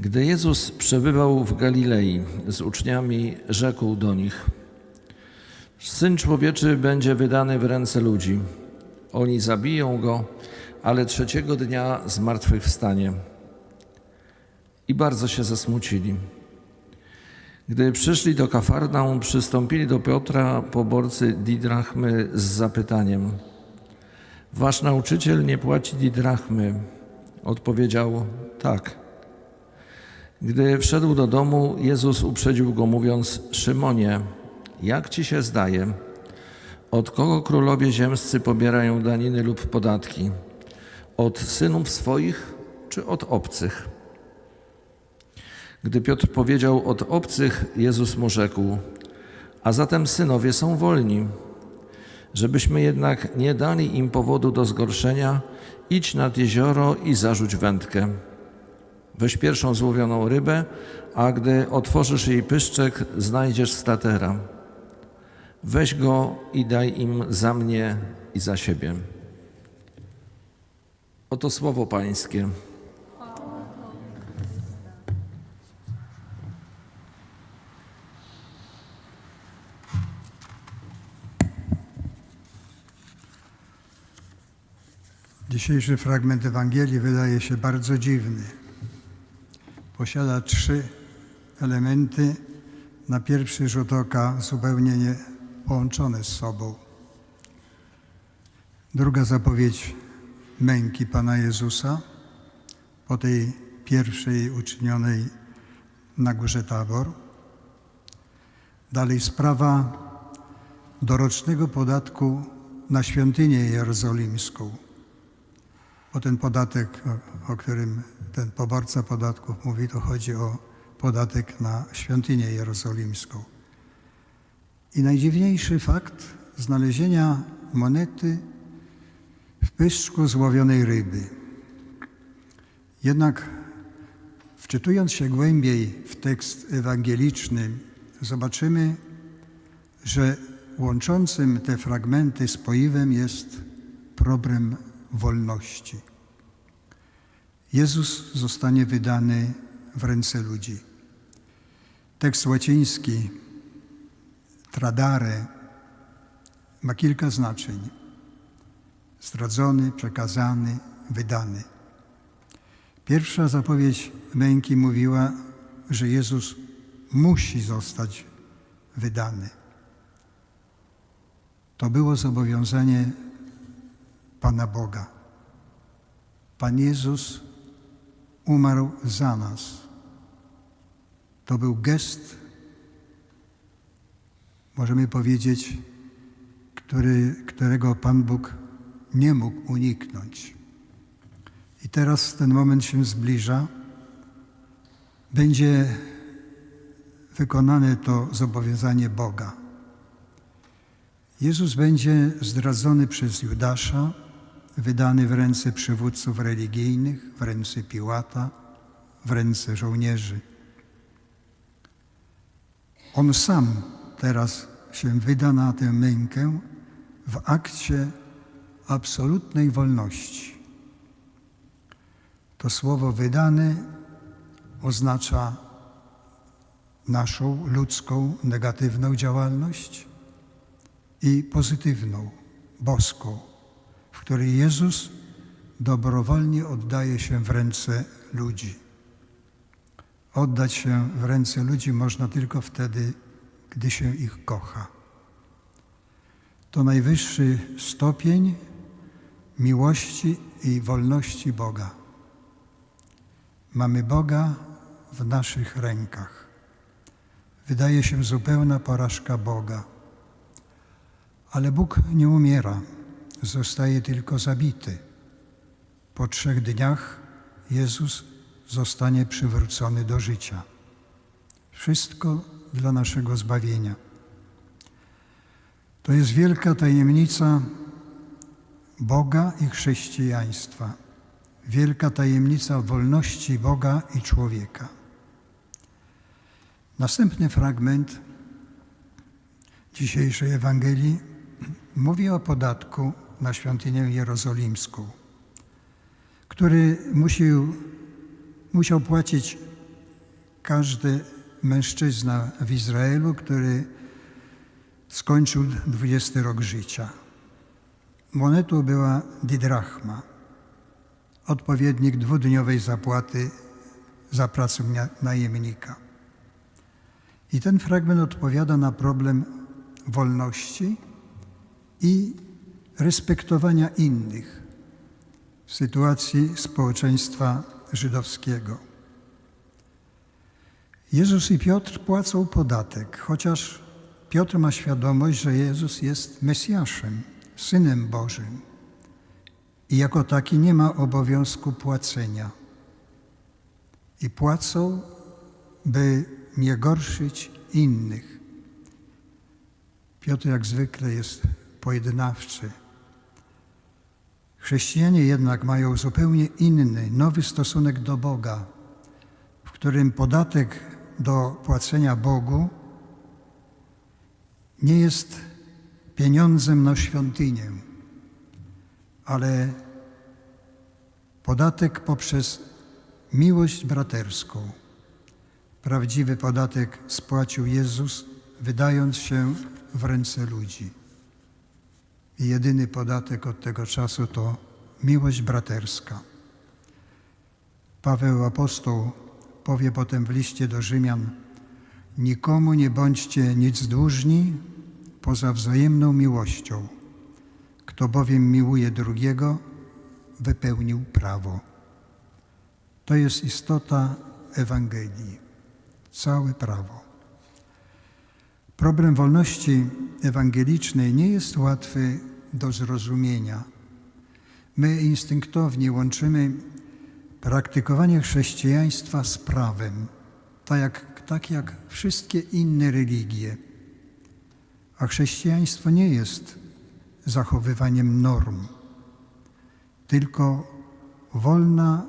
Gdy Jezus przebywał w Galilei z uczniami, rzekł do nich: Syn człowieczy będzie wydany w ręce ludzi. Oni zabiją go, ale trzeciego dnia zmartwychwstanie. I bardzo się zasmucili. Gdy przyszli do Kafarnaum, przystąpili do Piotra poborcy didrachmy z zapytaniem: Wasz nauczyciel nie płaci didrachmy. Odpowiedział: Tak. Gdy wszedł do domu, Jezus uprzedził go, mówiąc: Szymonie, jak ci się zdaje? Od kogo królowie ziemscy pobierają daniny lub podatki? Od synów swoich czy od obcych? Gdy Piotr powiedział od obcych, Jezus mu rzekł: A zatem synowie są wolni. Żebyśmy jednak nie dali im powodu do zgorszenia, idź nad jezioro i zarzuć wędkę. Weź pierwszą złowioną rybę, a gdy otworzysz jej pyszczek, znajdziesz statera. Weź go i daj im za mnie i za siebie. Oto słowo Pańskie. Dzisiejszy fragment Ewangelii wydaje się bardzo dziwny. Posiada trzy elementy, na pierwszy rzut oka zupełnie nie połączone z sobą. Druga zapowiedź męki Pana Jezusa po tej pierwszej uczynionej na górze Tabor. Dalej sprawa dorocznego podatku na świątynię jerozolimską bo ten podatek, o, o którym ten poborca podatków mówi, to chodzi o podatek na świątynię jerozolimską. I najdziwniejszy fakt znalezienia monety w pyszczku złowionej ryby. Jednak wczytując się głębiej w tekst ewangeliczny, zobaczymy, że łączącym te fragmenty z poiwem jest problem wolności. Jezus zostanie wydany w ręce ludzi. Tekst łaciński tradare ma kilka znaczeń. Zdradzony, przekazany, wydany. Pierwsza zapowiedź męki mówiła, że Jezus musi zostać wydany. To było zobowiązanie Pana Boga. Pan Jezus umarł za nas. To był gest, możemy powiedzieć, który, którego Pan Bóg nie mógł uniknąć. I teraz ten moment się zbliża. Będzie wykonane to zobowiązanie Boga. Jezus będzie zdradzony przez Judasza, wydany w ręce przywódców religijnych, w ręce Piłata, w ręce żołnierzy. On sam teraz się wyda na tę mękę w akcie absolutnej wolności. To słowo wydany oznacza naszą ludzką negatywną działalność i pozytywną, boską w której Jezus dobrowolnie oddaje się w ręce ludzi. Oddać się w ręce ludzi można tylko wtedy, gdy się ich kocha. To najwyższy stopień miłości i wolności Boga. Mamy Boga w naszych rękach. Wydaje się zupełna porażka Boga. Ale Bóg nie umiera zostaje tylko zabity. Po trzech dniach Jezus zostanie przywrócony do życia. Wszystko dla naszego zbawienia. To jest wielka tajemnica Boga i chrześcijaństwa. Wielka tajemnica wolności Boga i człowieka. Następny fragment dzisiejszej Ewangelii mówi o podatku na świątynię jerozolimską, który musiał, musiał płacić każdy mężczyzna w Izraelu, który skończył 20 rok życia. Monetą była didrachma, odpowiednik dwudniowej zapłaty za pracę najemnika. I ten fragment odpowiada na problem wolności i respektowania innych w sytuacji społeczeństwa żydowskiego. Jezus i Piotr płacą podatek, chociaż Piotr ma świadomość, że Jezus jest Mesjaszem, Synem Bożym i jako taki nie ma obowiązku płacenia. I płacą, by nie gorszyć innych. Piotr jak zwykle jest pojednawczy. Chrześcijanie jednak mają zupełnie inny, nowy stosunek do Boga, w którym podatek do płacenia Bogu nie jest pieniądzem na świątynię, ale podatek poprzez miłość braterską. Prawdziwy podatek spłacił Jezus, wydając się w ręce ludzi. I jedyny podatek od tego czasu to miłość braterska. Paweł apostoł powie potem w liście do Rzymian: Nikomu nie bądźcie nic dłużni poza wzajemną miłością. Kto bowiem miłuje drugiego, wypełnił prawo. To jest istota Ewangelii, całe prawo. Problem wolności ewangelicznej nie jest łatwy do zrozumienia. My instynktownie łączymy praktykowanie chrześcijaństwa z prawem, tak jak, tak jak wszystkie inne religie. A chrześcijaństwo nie jest zachowywaniem norm, tylko wolna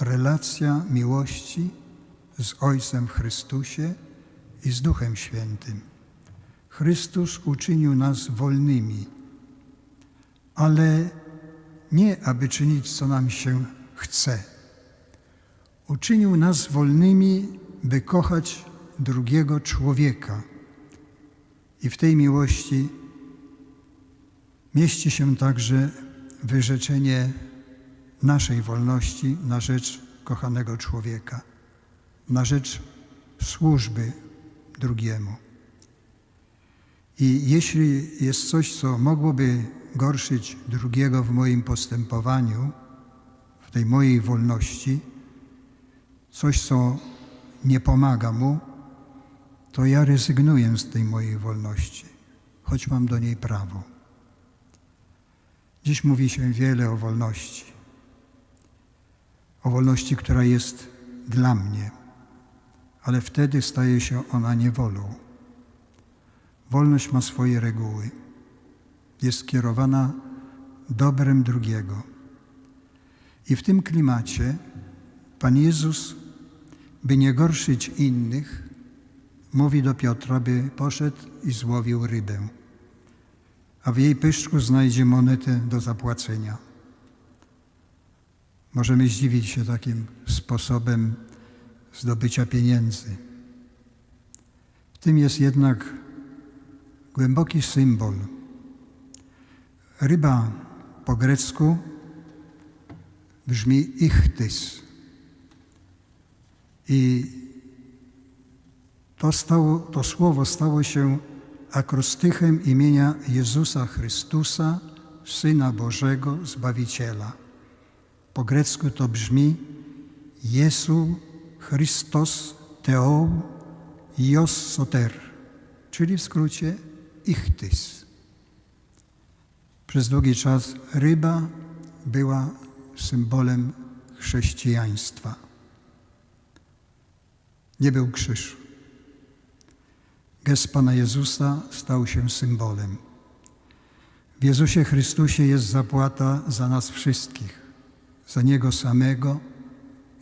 relacja miłości z Ojcem w Chrystusie i z Duchem Świętym. Chrystus uczynił nas wolnymi, ale nie aby czynić, co nam się chce. Uczynił nas wolnymi, by kochać drugiego człowieka. I w tej miłości mieści się także wyrzeczenie naszej wolności na rzecz kochanego człowieka, na rzecz służby drugiemu. I jeśli jest coś, co mogłoby gorszyć drugiego w moim postępowaniu, w tej mojej wolności, coś, co nie pomaga mu, to ja rezygnuję z tej mojej wolności, choć mam do niej prawo. Dziś mówi się wiele o wolności. O wolności, która jest dla mnie, ale wtedy staje się ona niewolą. Wolność ma swoje reguły. Jest skierowana dobrem drugiego. I w tym klimacie Pan Jezus, by nie gorszyć innych, mówi do Piotra, by poszedł i złowił rybę, a w jej pyszczku znajdzie monetę do zapłacenia. Możemy zdziwić się takim sposobem zdobycia pieniędzy. W tym jest jednak głęboki symbol. Ryba po grecku brzmi ichtys. I to, stało, to słowo stało się akrostychem imienia Jezusa Chrystusa, Syna Bożego, Zbawiciela. Po grecku to brzmi Jesu Christos Theou Ios Soter, czyli w skrócie Ichtys. Przez długi czas ryba była symbolem chrześcijaństwa. Nie był krzyż. Gest Pana Jezusa stał się symbolem. W Jezusie Chrystusie jest zapłata za nas wszystkich, za Niego samego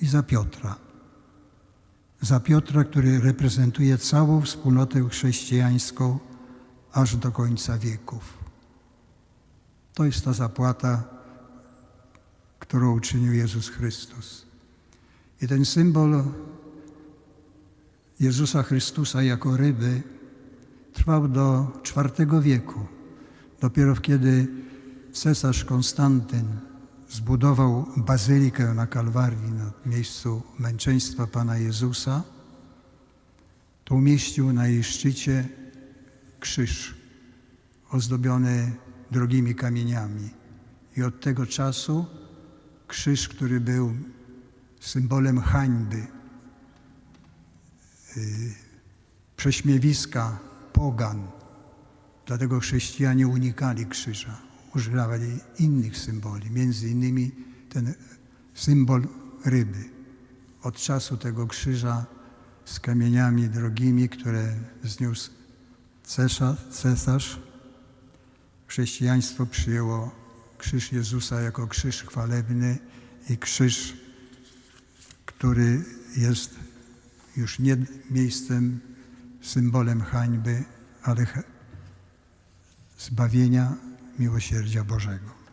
i za Piotra. Za Piotra, który reprezentuje całą wspólnotę chrześcijańską aż do końca wieków. To jest ta zapłata, którą uczynił Jezus Chrystus. I ten symbol Jezusa Chrystusa jako ryby trwał do IV wieku. Dopiero kiedy cesarz Konstantyn zbudował bazylikę na Kalwarii, na miejscu męczeństwa Pana Jezusa, to umieścił na jej szczycie krzyż ozdobiony drogimi kamieniami. I od tego czasu krzyż, który był symbolem hańby, y, prześmiewiska pogan, dlatego chrześcijanie unikali krzyża, używali innych symboli, między innymi ten symbol ryby. Od czasu tego krzyża z kamieniami drogimi, które zniósł cesarz, cesarz chrześcijaństwo przyjęło krzyż Jezusa jako krzyż chwalebny i krzyż, który jest już nie miejscem, symbolem hańby, ale zbawienia, miłosierdzia Bożego.